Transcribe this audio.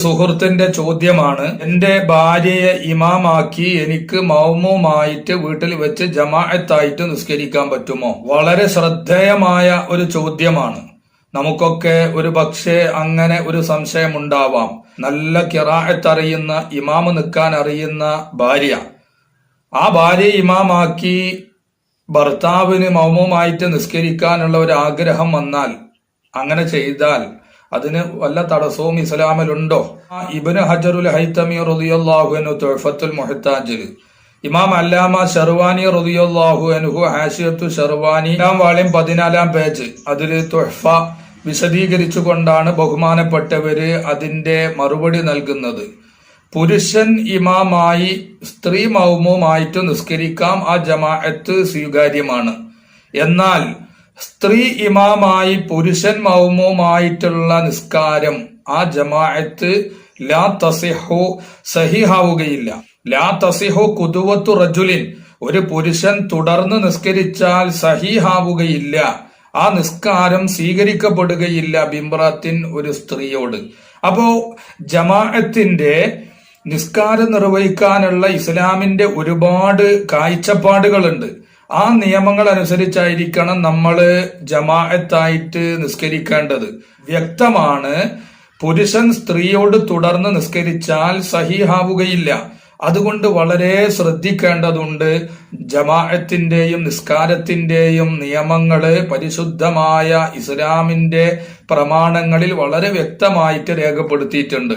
സുഹൃത്തിന്റെ ചോദ്യമാണ് എന്റെ ഭാര്യയെ ഇമാമാക്കി എനിക്ക് മൗമുമായിട്ട് വീട്ടിൽ വെച്ച് ജമാഅത്തായിട്ട് നിസ്കരിക്കാൻ പറ്റുമോ? വളരെ ശ്രദ്ധേയമായ ഒരു ചോദ്യമാണ്. നമുക്കൊക്കെ ഒരു പക്ഷേ അങ്ങനെ ഒരു സംശയം ഉണ്ടാവാം നല്ല കിറാഅത്ത് അറിയുന്ന ഇമാമ് നിൽക്കാൻ അറിയുന്ന ഭാര്യ. ആ ഭാര്യയെ ഇമാമാക്കി ഭർത്താവിന് മൗമുമായിട്ട് നിസ്കരിക്കാനുള്ള ഒരു ആഗ്രഹം വന്നാൽ അങ്ങനെ ചെയ്താൽ അതിന് വല്ല തടസ്സവും ഇസ്ലാമിലുണ്ടോ? ഇബിന് ഹജറുൽ ഹൈത്തമി റളിയല്ലാഹു അൻഹു മൊഹത്താജിൽ ഇമാം അല്ലാമ ഷർവാനി റളിയല്ലാഹു അൻഹു ഹാഷിയത്തു ഷർവാനി വാള്യം പതിനാലാം പേജ്. അതിൽ തുഹഫ വിശദീകരിച്ചുകൊണ്ടാണ് ബഹുമാനപ്പെട്ടവര് അതിന്റെ മറുപടി നൽകുന്നത്. പുരുഷൻ ഇമാമായി സ്ത്രീ മൗമുമായിട്ട് നിസ്കരിക്കാം. ആ ജമാഅത്ത് സ്വീകാര്യമാണ്. എന്നാൽ സ്ത്രീ ഇമാമായി പുരുഷൻ മൗമുമായിട്ടുള്ള നിസ്കാരം ആ ജമാഅത്ത് ലാ തസിഹു സഹിഹാവുകയില്ല. ലാ തസിഹു കുതുവത്തു റജുലിൻ. ഒരു പുരുഷൻ തുടർന്ന് നിസ്കരിച്ചാൽ സഹിഹാവുകയില്ല. ആ നിസ്കാരം സ്വീകരിക്കപ്പെടുകയില്ല ബിംറത്തിൻ ഒരു സ്ത്രീയോട്. അപ്പോ ജമാഅത്തിന്റെ നിസ്കാരം നിർവഹിക്കാനുള്ള ഇസ്ലാമിന്റെ ഒരുപാട് കാഴ്ചപ്പാടുകളുണ്ട്. ആ നിയമങ്ങൾ അനുസരിച്ചായിരിക്കണം നമ്മൾ ജമാഅത്തായിട്ട് നിസ്കരിക്കേണ്ടത്. വ്യക്തമാണ് പുരുഷൻ സ്ത്രീയോട് തുടർന്ന് നിസ്കരിച്ചാൽ സഹിഹാവുകയില്ല. അതുകൊണ്ട് വളരെ ശ്രദ്ധിക്കേണ്ടതുണ്ട് ജമാഅത്തിന്റെയും നിസ്കാരത്തിന്റെയും നിയമങ്ങൾ പരിശുദ്ധമായ ഇസ്ലാമിന്റെ പ്രമാണങ്ങളിൽ വളരെ വ്യക്തമായിട്ട് രേഖപ്പെടുത്തിയിട്ടുണ്ട്.